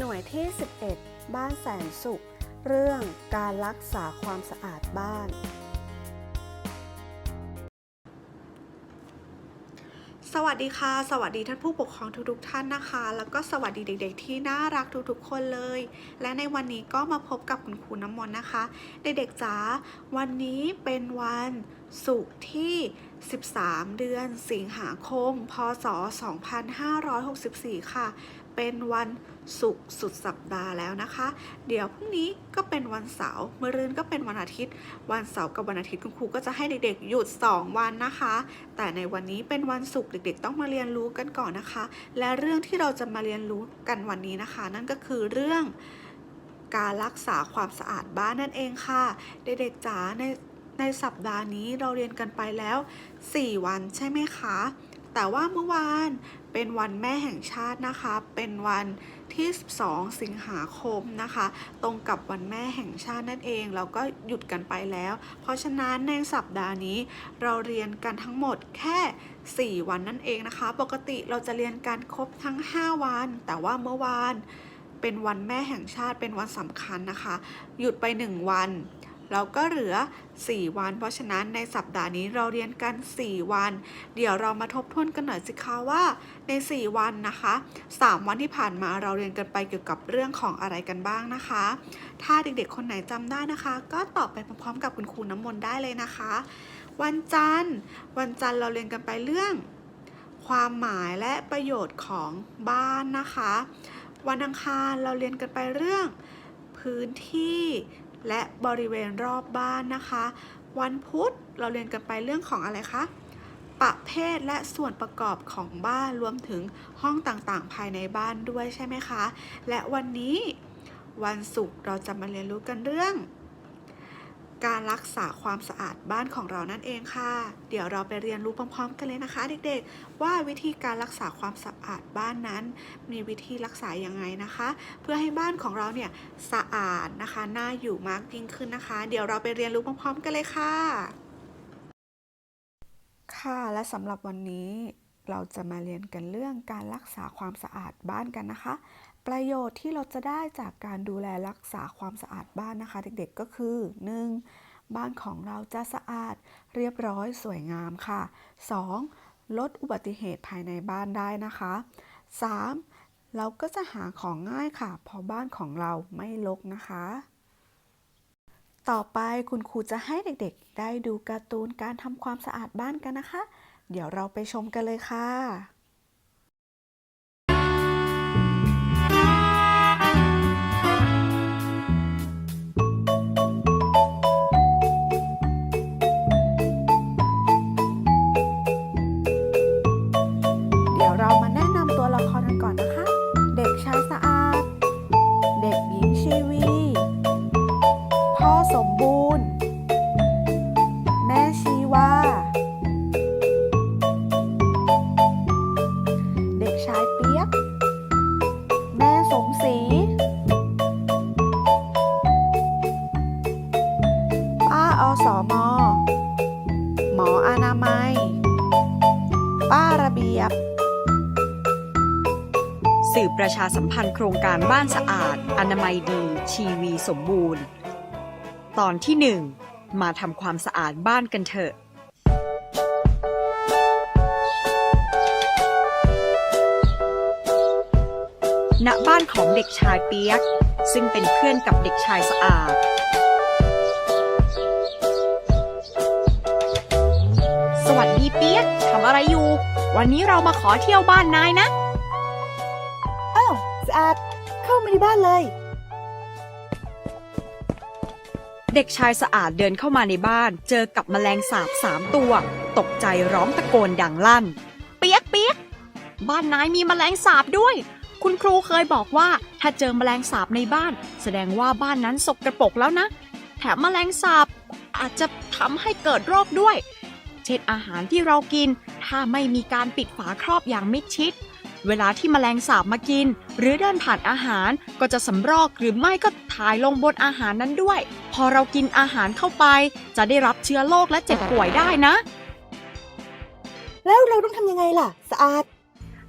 หน่วยที่ 11 บ้านแสนสุข เรื่องการรักษาความสะอาดบ้าน สวัสดีค่ะ สวัสดีท่านผู้ปกครองทุกๆท่านนะคะ แล้วก็สวัสดีเด็ก ๆ ที่น่ารักทุกๆคนเลย และในวันนี้ก็มาพบกับคุณครูน้ำมนต์นะคะ เด็กๆจ๋าวันนี้เป็นวันศุกร์ที่ 13 เดือนสิงหาคม พศ 2564 ค่ะ เป็นวันศุ กร์สุดสัปดาห์แล้วนะคะ เดี๋ยวพรุ่งนี้ก็เป็นวันเสาร์มะรืนก็เป็นวันอาทิตย์ วันเสาร์กับวันอาทิตย์คุณครูก็จะให้เด็กๆ หยุด 2 วันนะคะ แต่ในวันนี้เป็นวันศุกร์เด็กๆ ต้องมาเรียนรู้กันก่อนนะคะ และเรื่องที่เราจะมาเรียนรู้กันวันนี้นะคะ นั่นก็คือเรื่องการรักษาความสะอาดบ้านนั่นเองค่ะ เด็กๆจ๋าในในสัปดาห์นี้เราเรียนกันไปแล้ว 4 วันใช่ไหมคะ แต่ว่าเมื่อวาน เป็นวันแม่แห่งชาตินะคะ เป็นวันที่ 12 สิงหาคมนะคะ ตรงกับวันแม่แห่งชาตินั่นเองเราก็หยุดกันไปแล้ว เพราะฉะนั้นในสัปดาห์นี้เราเรียนกันทั้งหมดแค่ 4 วันนั่นเองนะคะ ปกติเราจะเรียนกันครบทั้ง 5 วัน แต่ว่าเมื่อวานเป็นวันแม่แห่งชาติเป็นวันสำคัญนะคะ หยุดไป 1 วัน เราก็เหลือ 4 วัน เพราะฉะนั้นในสัปดาห์นี้เราเรียนกัน 4 วัน เดี๋ยวเรามาทบทวนกันหน่อยสิคะว่าใน 4 วันนะคะ 3 วันที่ผ่านมาเราเรียนกันไปเกี่ยวกับเรื่องของอะไรกันบ้างนะคะ ถ้าเด็กๆ คนไหนจำได้นะคะ ก็ตอบไปพร้อมๆกับคุณครูน้ำมนต์ได้เลยนะคะ วันจันทร์ วันจันทร์เราเรียนกันไปเรื่อง ความหมายและประโยชน์ของบ้านนะคะ วันอังคารเราเรียนกันไปเรื่อง พื้นที่ และบริเวณรอบบ้านนะคะ วันพุธเราเรียนกันไปเรื่องของอะไรคะประเภทและส่วนประกอบของบ้านรวมถึงห้องต่างๆ ภายในบ้านด้วยใช่ไหมคะ และวันนี้วันศุกร์เราจะมาเรียนรู้กันเรื่อง การรักษาความสะอาดบ้านของเรานั่นเองค่ะ เดี๋ยวเราไปเรียนรู้พร้อมๆ กันเลยนะคะ เด็กๆ ว่าวิธีการรักษาความสะอาดบ้านนั้น มีวิธีรักษายังไงนะคะ เพื่อให้บ้านของเราเนี่ยสะอาดนะคะ น่าอยู่มากยิ่งขึ้นนะคะ เดี๋ยวเราไปเรียนรู้พร้อมๆ กันเลยค่ะ ค่ะ และสำหรับวันนี้เราจะมาเรียนกันเรื่องการรักษาความสะอาดบ้านกันนะคะ ประโยชน์ที่เราจะได้จากการดูแลรักษาความสะอาดบ้านนะคะ เด็กๆก็คือ 1. บ้านของเราจะสะอาดเรียบร้อยสวยงามค่ะ 2. ลดอุบัติเหตุภายในบ้านได้นะคะ 3. เราก็จะหาของง่ายค่ะ เพราะบ้านของเราไม่รกนะคะ ต่อไปคุณครูจะให้เด็กๆ ได้ดูการ์ตูนการทำความสะอาดบ้านกันนะคะ เดี๋ยวเราไปชมกันเลยค่ะ สมบูรณ์ แม่ชีวา เด็กชายเปียก แม่สมศรี ป้าอสมหมออนามัย ป้าระเบียบสื่อประชาสัมพันธ์โครงการบ้านสะอาด อนามัยดี ชีวีสมบูรณ์ ตอนที่หนึ่งมาทำความสะอาดบ้านกันเถอะ ณ บ้านของเด็กชายเปียก ซึ่งเป็นเพื่อนกับเด็กชายสะอาด สวัสดีเปียกทำอะไรอยู่ วันนี้เรามาขอเที่ยวบ้านนายนะ อ้าวสะอาดเข้ามาในบ้านเลย เด็กชายสะอาดเดินเข้ามาในบ้าน เจอกับแมลงสาบสามตัว ตกใจร้องตะโกนดังลั่น เปียกเปียกบ้านนายมีแมลงสาบด้วย คุณครูเคยบอกว่าถ้าเจอแมลงสาบในบ้าน แสดงว่าบ้านนั้นสกรปรกแล้วนะ แถมแมลงสาบอาจจะทำให้เกิดโรคด้วย เช่นอาหารที่เรากิน ถ้าไม่มีการปิดฝาครอบอย่างมิดชิด เวลาที่แมลงสาบมากิน หรือเดินผ่านอาหารก็จะสำรอกหรือไม่ก็ถ่ายลงบนอาหารนั้นด้วย พอเรากินอาหารเข้าไป จะได้รับเชื้อโรคและเจ็บป่วยได้นะ แล้วเราต้องทำยังไงล่ะ สะอาด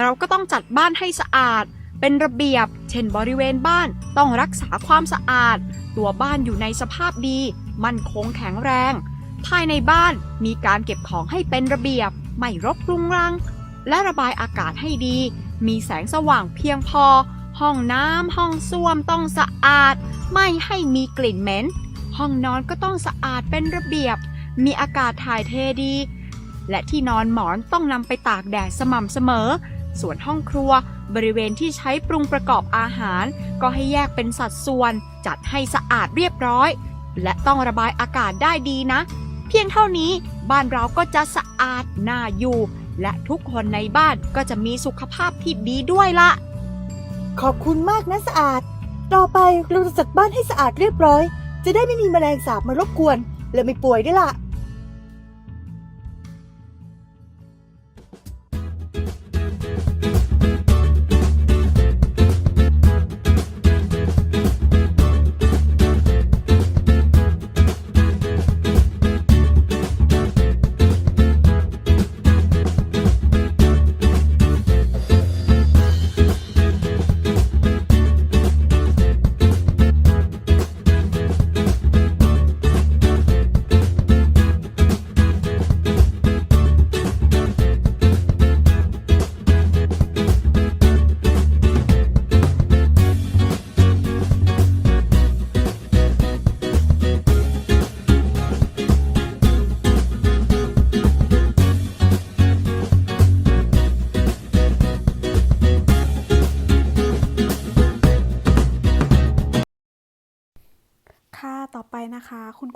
เราก็ต้องจัดบ้านให้สะอาด เป็นระเบียบ เช่นบริเวณบ้านต้องรักษาความสะอาด ตัวบ้านอยู่ในสภาพดี มั่นคงแข็งแรง ภายในบ้านมีการเก็บของให้เป็นระเบียบ ไม่รกรุงรัง และระบายอากาศให้ดี มีแสงสว่างเพียงพอ ห้องน้ำห้องส้วมต้องสะอาด ไม่ให้มีกลิ่นเหม็น ห้องนอนก็ต้องสะอาดเป็นระเบียบ มีอากาศถ่ายเทดี และที่นอนหมอนต้องนำไปตากแดดสม่ำเสมอ ส่วนห้องครัวบริเวณที่ใช้ปรุงประกอบอาหาร ก็ให้แยกเป็นสัดส่วน จัดให้สะอาดเรียบร้อย และต้องระบายอากาศได้ดีนะ เพียงเท่านี้บ้านเราก็จะสะอาดน่าอยู่ และทุกคนในบ้านก็จะมีสุขภาพที่ดีด้วยละ ขอบคุณมากนะสะอาด ต่อไปเราจะจัดบ้านให้สะอาดเรียบร้อย จะได้ไม่มีแมลงสาบมารบกวน และไม่ป่วยด้วยล่ะค่ะ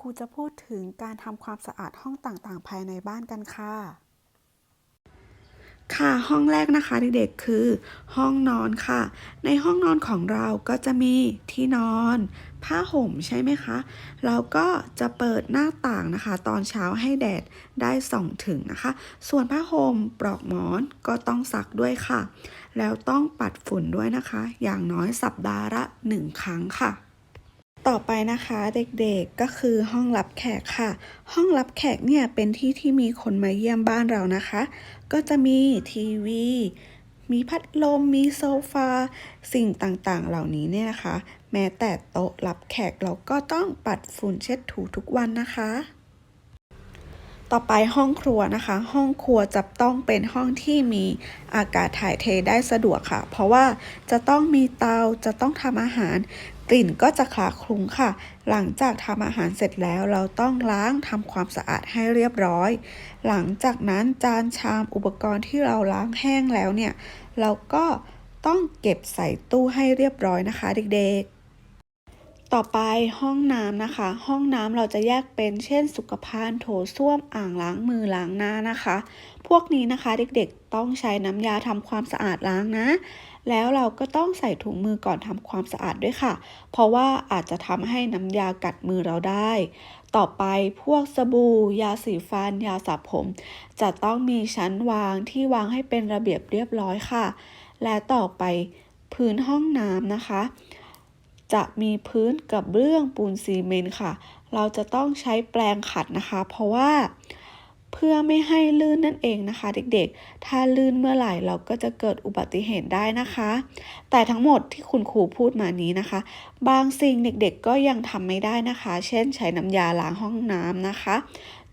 ครูจะพูดถึงการทำความสะอาดห้องต่างๆ ภายในบ้านกันค่ะ ค่ะห้องแรกนะคะเด็กๆคือ ห้องนอนค่ะ ในห้องนอนของเราก็จะมีที่นอน ผ้าห่มใช่ไหมคะ เราก็จะเปิดหน้าต่างนะคะ ตอนเช้าให้แดดได้ส่องถึงนะคะ ส่วนผ้าห่มปลอกหมอนก็ต้องซักด้วยค่ะ แล้วต้องปัดฝุ่นด้วยนะคะ อย่างน้อยสัปดาห์ละหนึ่งครั้งค่ะ ต่อไปนะคะเด็กๆก็คือห้องรับแขกค่ะ ห้องรับแขกเนี่ยเป็นที่ที่มีคนมาเยี่ยมบ้านเรานะคะ ก็จะมีทีวี มีพัดลม มีโซฟา สิ่งต่างๆ เหล่านี้เนี่ยนะคะ แม้แต่โต๊ะรับแขกเราก็ต้องปัดฝุ่นเช็ดถูทุกวันนะคะ ต่อไปห้องครัวนะคะ ห้องครัวจะต้องเป็นห้องที่มีอากาศถ่ายเทได้สะดวกค่ะ เพราะว่าจะต้องมีเตาจะต้องทำอาหาร กลิ่นก็จะคลาคลุ้งค่ะ หลังจากทำอาหารเสร็จแล้วเราต้องล้างทำความสะอาดให้เรียบร้อย หลังจากนั้นจานชามอุปกรณ์ที่เราล้างแห้งแล้วเนี่ย เราก็ต้องเก็บใส่ตู้ให้เรียบร้อยนะคะเด็กๆ ต่อไปห้องน้ำนะคะ ห้องน้ำเราจะแยกเป็นเช่น สุขภัณฑ์โถส้วมอ่างล้างมือล้างหน้านะคะ พวกนี้นะคะเด็กๆ ต้องใช้น้ำยาทำความสะอาดล้างนะ แล้วเราก็ต้องใส่ถุงมือก่อนทำความสะอาดด้วยค่ะ เพราะว่าอาจจะทำให้น้ำยากัดมือเราได้ ต่อไปพวกสบู่ ยาสีฟัน ยาสระผม จะต้องมีชั้นวางที่วางให้เป็นระเบียบเรียบร้อยค่ะ และต่อไปพื้นห้องน้ำนะคะ จะมีพื้นกับเบื้องปูนซีเมนต์ค่ะ เราจะต้องใช้แปรงขัดนะคะ เพราะว่า เพื่อไม่ให้ลื่นนั่นเองนะคะ เด็กๆ ถ้าลื่นเมื่อไหร่เราก็จะเกิดอุบัติเหตุได้นะคะ แต่ทั้งหมดที่คุณครูพูดมานี้นะคะ บางสิ่งเด็กๆก็ยังทำไม่ได้นะคะ เช่น ใช้น้ำยาล้างห้องน้ำนะคะ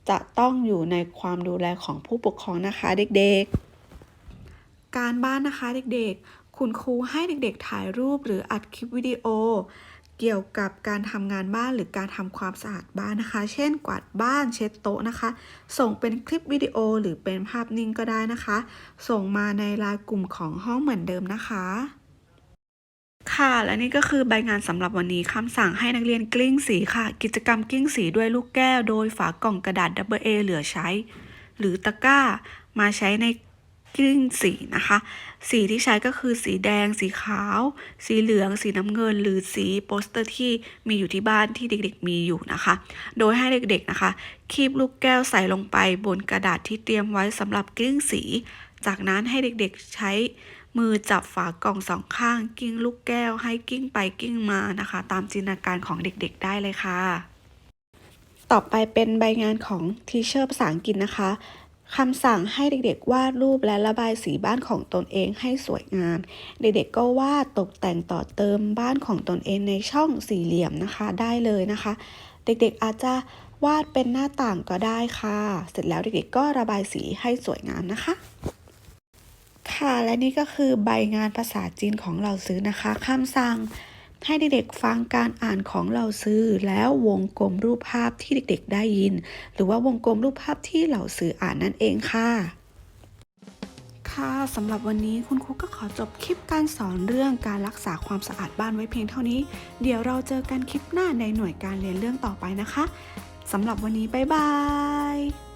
จะต้องอยู่ในความดูแลของผู้ปกครองนะคะเด็กๆ การบ้านนะคะเด็กๆ คุณครูให้เด็กๆถ่ายรูปหรืออัดคลิปวิดีโอ เกี่ยวกับการทำงานบ้านหรือการทำความสะอาดบ้านนะคะ เช่น กวาดบ้านเช็ดโต๊ะนะคะ ส่งเป็นคลิปวิดีโอหรือเป็นภาพนิ่งก็ได้นะคะ ส่งมาในไลน์กลุ่มของห้องเหมือนเดิมนะคะ ค่ะ และนี่ก็คือใบงานสำหรับวันนี้คำสั่งให้นักเรียนกลิ้งสีค่ะ กิจกรรมกลิ้งสีด้วยลูกแก้ว โดยฝากล่องกระดาษ AA เหลือใช้ หรือตะกร้า มาใช้ใน กลิ้งสีนะคะ สีที่ใช้ก็คือสีแดง สีขาว สีเหลือง สีน้ำเงิน หรือสีโปสเตอร์ที่มีอยู่ที่บ้านที่เด็กๆ มีอยู่นะคะ โดยให้เด็กๆนะคะ คีบลูกแก้วใส่ลงไปบนกระดาษที่เตรียมไว้สำหรับกลิ้งสี จากนั้นให้เด็กๆใช้มือจับฝากล่องสองข้าง กิ้งลูกแก้ว ให้กิ้งไปกิ้งมานะคะ ตามจินตนาการของเด็กๆ ได้เลยค่ะ ต่อไปเป็นใบงานของทีเชอร์ภาษาอังกฤษนะคะ คำสั่งให้เด็กๆวาดรูปและระบายสีบ้านของตนเองให้สวยงาม เด็กๆก็วาดตกแต่งต่อเติมบ้านของตนเองในช่องสี่เหลี่ยมนะคะได้เลยนะคะ เด็กๆอาจจะวาดเป็นหน้าต่างก็ได้ค่ะ เสร็จแล้วเด็กๆก็ระบายสีให้สวยงามนะคะ ค่ะและนี่ก็คือใบงานภาษาจีนของเราซื้อนะคะคำสั่ง ให้เด็กๆฟังการอ่านของเราซื้อ แล้ววงกลมรูปภาพที่เด็กๆ ได้ยิน หรือว่าวงกลมรูปภาพที่เหล่าซื้ออ่านนั่นเองค่ะ ค่ะสำหรับวันนี้คุณครูก็ขอจบคลิปการสอนเรื่องการรักษาความสะอาดบ้านไว้เพียงเท่านี้ เดี๋ยวเราเจอกันคลิปหน้าในหน่วยการเรียนเรื่องต่อไปนะคะสำหรับวันนี้บ๊ายบาย